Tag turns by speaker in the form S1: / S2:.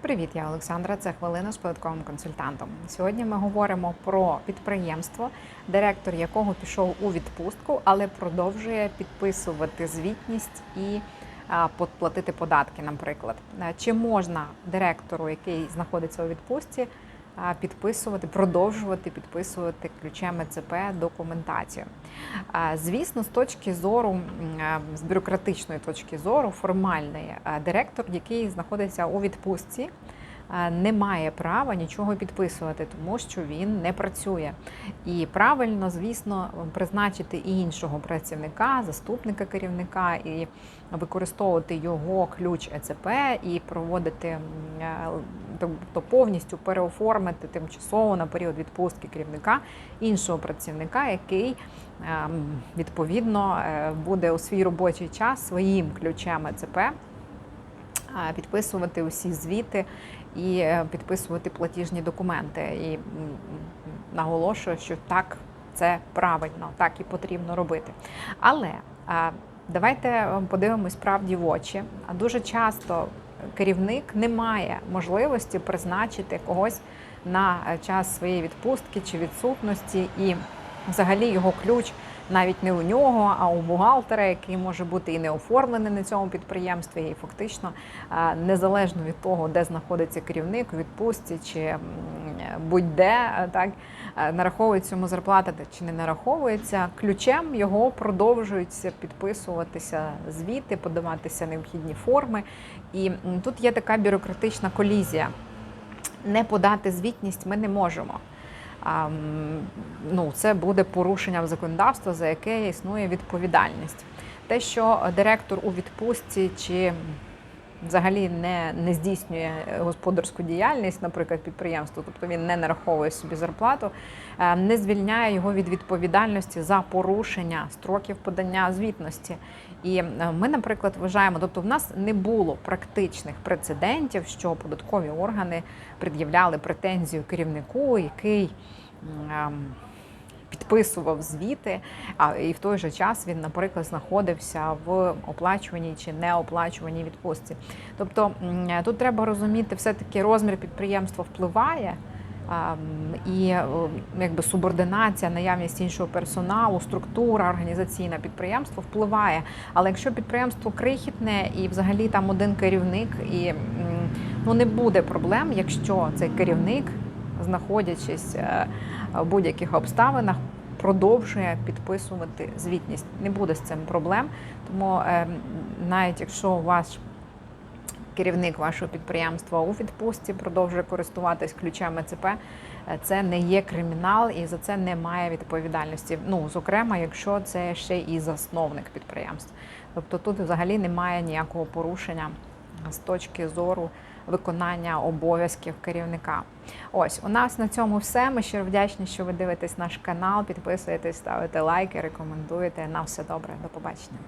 S1: Привіт, я Олександра. Це хвилина з податковим консультантом. Сьогодні ми говоримо про підприємство, директор якого пішов у відпустку, але продовжує підписувати звітність і платити податки. Наприклад, чи можна директору, який знаходиться у відпустці, підписувати, продовжувати підписувати ключем ЦП документацію. Звісно, з точки зору з бюрократичної точки зору, формальної, е, директор, який знаходиться у відпустці, не має права нічого підписувати, тому що він не працює. І правильно, звісно, призначити і іншого працівника, заступника керівника і використовувати його ключ ЕЦП і проводити е, тобто повністю переоформити тимчасово на період відпустки керівника іншого працівника, який ем, відповідно е, буде у свій робочий час своїм ключем ЕЦП е, підписувати усі звіти і е, підписувати платіжні документи. І наголошую, що так це правильно, так і потрібно робити. Але давайте е, подивимось правді в очі. Дуже часто керівник не має можливості призначити когось на е, час своєї відпустки чи відсутності, і взагалі його ключ навіть не у нього, а у бухгалтера, який може бути і не оформлений на цьому підприємстві, і фактично е, незалежно від того, де знаходиться керівник у відпустці чи будь-де, е, так е, нараховується йому зарплата чи не нараховується, ключем його продовжуються підписуватися звіти, подаватися необхідні форми. І тут є така бюрократична колізія. Не подати звітність ми не можемо. Ну, це буде порушенням законодавства, за яке існує відповідальність. Те, що директор у відпустці чи взагалі не, не здійснює господарську діяльність, наприклад, підприємство, тобто він не нараховує собі зарплату, е, не звільняє його від відповідальності за порушення строків подання звітності. І е, ми, наприклад, вважаємо, тобто в нас не було практичних прецедентів, що податкові органи пред'являли претензію керівнику, який ем, підписував звіти, а і в той же час він, наприклад, знаходився в оплачуваній чи неоплачуваній відпустці. Тобто тут треба розуміти, все-таки розмір підприємства впливає. І е, якби субординація, наявність іншого персоналу, структура організаційна підприємства впливає. Але якщо підприємство крихітне і взагалі там один керівник, і ну не буде проблем, якщо цей керівник, знаходячись е, в будь-яких обставинах, продовжує підписувати звітність. Не буде з цим проблем. Тому е, навіть якщо ваш керівник вашого підприємства у відпустці продовжує користуватись ключем ЕЦП, е, це не є кримінал і за це немає відповідальності. Ну, зокрема, якщо це ще і засновник підприємства. Тобто тут взагалі немає ніякого порушення з точки зору виконання обов'язків керівника. Ось у нас на цьому все. Ми щиро вдячні, що ви дивитесь наш канал, підписуєтесь, ставите лайки, рекомендуєте. На все добре, до побачення.